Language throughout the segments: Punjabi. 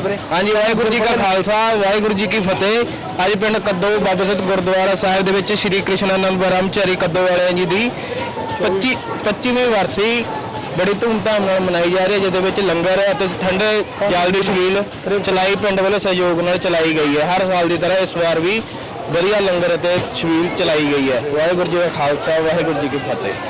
ਵੀਰੇ। ਹਾਂਜੀ ਵਾਹਿਗੁਰੂ ਜੀ ਕਾ ਖਾਲਸਾ ਵਾਹਿਗੁਰੂ ਜੀ ਕੀ ਫਤਿਹ। ਅੱਜ ਪਿੰਡ ਕੱਦੋ ਬਾਬਾ ਸਤ ਗੁਰਦੁਆਰਾ ਸਾਹਿਬ ਦੇ ਵਿੱਚ ਸ੍ਰੀ ਕ੍ਰਿਸ਼ਨ ਆਨੰਦ ਬ੍ਰਹਮਚਾਰੀ ਕੱਦੋ ਵਾਲਿਆਂ ਜੀ ਦੀ 25 25ਵੀਂ ਵਰਸੀ ਬੜੀ ਧੂਮਧਾਮ ਨਾਲ ਮਨਾਈ ਜਾ ਰਹੀ ਹੈ ਜਿਹਦੇ ਵਿੱਚ ਲੰਗਰ ਅਤੇ ਠੰਡੇ ਜਲ ਦੀ ਛਬੀਲ ਚਲਾਈ ਪਿੰਡ ਵੱਲੋਂ ਸਹਿਯੋਗ ਨਾਲ ਚਲਾਈ ਗਈ ਹੈ। ਹਰ ਸਾਲ ਦੀ ਤਰ੍ਹਾਂ ਇਸ ਵਾਰ ਵੀ ਵਧੀਆ ਲੰਗਰ ਅਤੇ ਛਬੀਲ ਚਲਾਈ ਗਈ ਹੈ। ਵਾਹਿਗੁਰੂ ਜੀ ਕਾ ਖਾਲਸਾ ਵਾਹਿਗੁਰੂ ਜੀ ਕੀ ਫਤਿਹ।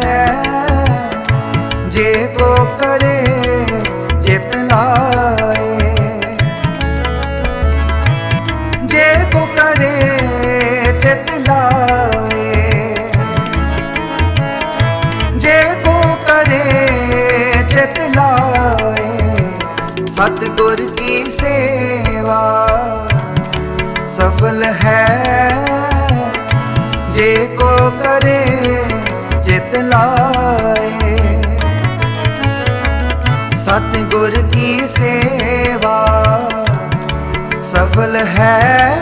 ਗੁਰ ਕੀ ਸੇਵਾ? ਸਫਲ ਹੈ। ਜੇ ਕੋ ਕਰੇ, ਜਿਤ ਲਾਏ। ਸਤ ਗੁਰ ਕੀ ਸੇਵਾ? ਸਫਲ ਹੈ।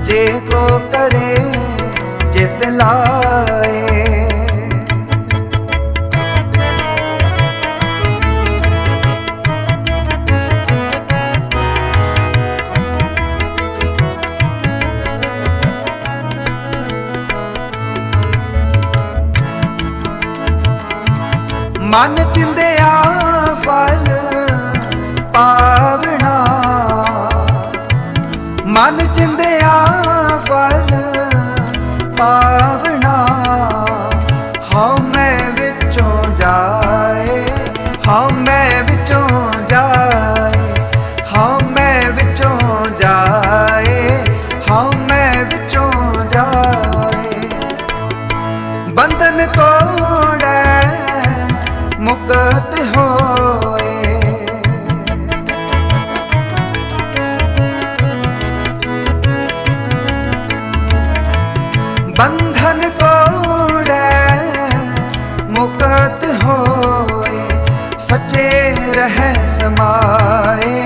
ਜੇ ਕੋ ਕਰੇ, ਜਿਤ ਲਾਏ। ਮਨ ਚਿੰਦਿਆ ਫਲ ਪਾਵਣਾ। ਮਨ ਚਿੰਦਿਆ ਫਲ ਪਾਵਣਾ। ਹਉ ਮੈਂ ਵਿੱਚੋਂ ਜਾਏ ਹਉ ਮੈਂ ਮੁਕਤ ਹੋਏ। ਬੰਧਨ ਤੋੜੈ ਮੁਕਤ ਹੋਏ। ਸੱਚੇ ਰਹਿ ਸਮਾਏ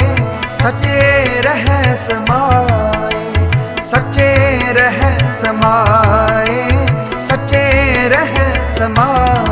ਸੱਚੇ ਰਹਿ ਸਮਾਏ ਸੱਚੇ ਰਹਿ ਸਮਾਏ ਸੱਚੇ ਰਹਿ ਸਮਾਏ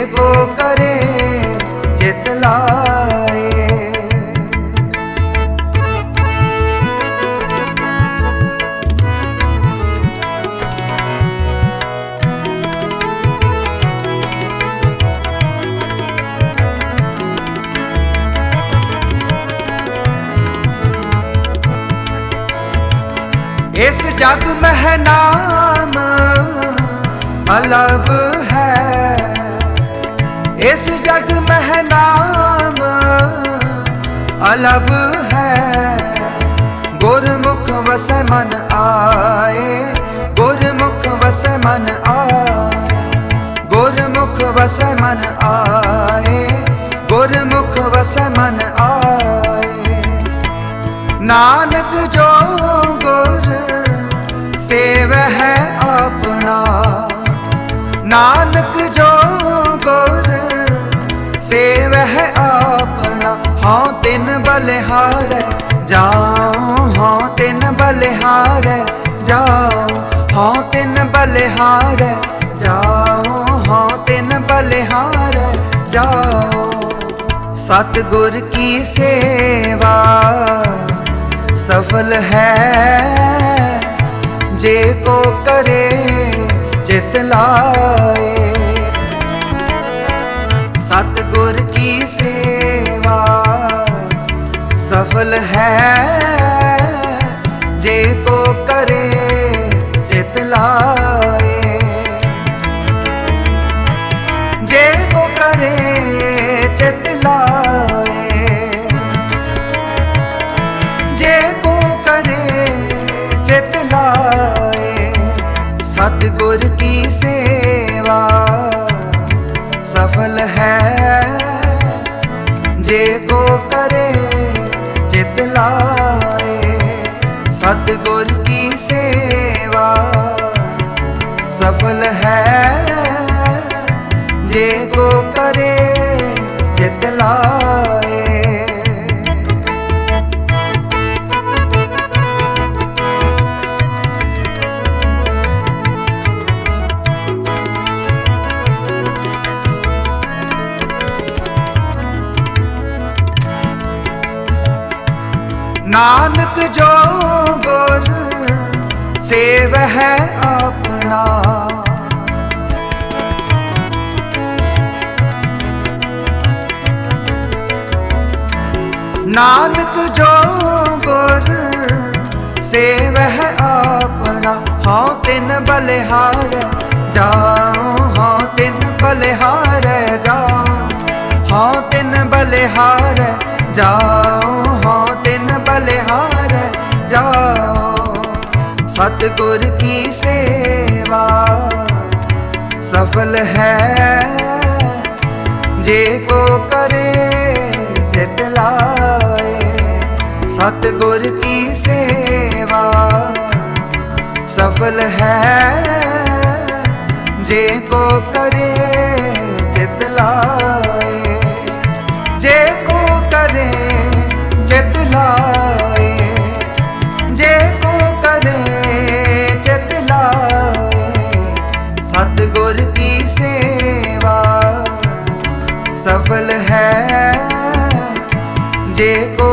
ਜੇ ਕੋ ਕਰੇ ਜਿਤ ਲਾਏ। ਇਸ ਜਗ ਮਹਿ ਨਾਮ ਅਲਬ ਹੈ। ਇਸ ਜਗ ਮਹਿ ਨਾਮ ਅਲਬ ਹੈ। ਗੁਰਮੁਖ ਵਸੈ ਮਨ ਆਏ, ਗੁਰਮੁਖ ਵਸੈ ਮਨ ਆਏ, ਗੁਰਮੁਖ ਵਸੈ ਮਨ ਆਏ, ਗੁਰਮੁਖ ਵਸੈ ਮਨ ਆਏ। ਨਾਨਕ ਜੋ ਗੁਰ ਸੇਵ ਹੈ ਆਪਣਾ, ਨਾਨਕ ਬਲਿਹਾਰ ਜਾਓ ਹਉ ਤਿਨ ਬਲਿਹਾਰ ਜਾਓ ਹਉ ਤਿਨ ਬਲਿਹਾਰ ਜਾਓ ਹਉ ਤਿਨ ਬਲਿਹਾਰ ਜਾਓ ਸਤ ਗੁਰ ਕੀ ਸੇਵਾ ਸਫਲ ਹੈ। ਜੇ ਕੋ ਕਰੇ ਚਿਤ ਲਾ ਸਫਲ ਹੈ ਜੇ ਕੋ ਕਰੇ ਚਿਤ ਲਾਏ ਜੇ ਕੋ ਕਰੇ ਚਿਤ ਲਾਏ ਜੇ ਕੋ ਕਰੇ ਚਿਤ ਲਾਏ ਸਤਿਗੁਰ ਕੀ ਸੇਵਾ ਸਫਲ ਸਤਿਗੁਰ ਕੀ ਸੇਵਾ? ਸਫਲ ਹੈ ਜੇ ਕੋ ਕਰੇ ਚਿਤ ਲਾਏ। ਨਾਨਕ ਜੋ ਆਪਣਾ। ਨਾਨਕ ਜੋ ਗੁਰ ਸੇਵ ਹੈ ਆਪਣਾ। ਹਉ ਤਿਨ ਬਲਿਹਾਰ ਜਾਉ, ਹਉ ਤਿਨ ਬਲਿਹਾਰ ਜਾਉ। ਹਉ ਤਿਨ ਬਲਿਹਾਰ ਜਾਉ। ਸਤਿਗੁਰ ਕੀ ਸੇਵਾ ਸਫਲ ਹੈ ਜੇ ਕੋ ਕਰੇ ਚਿਤ ਲਾਏ ਸਤਿਗੁਰ ਕੀ ਸੇਵਾ ਸਫਲ ਹੈ ਜੇ ਕੋ ਕਰੇ oh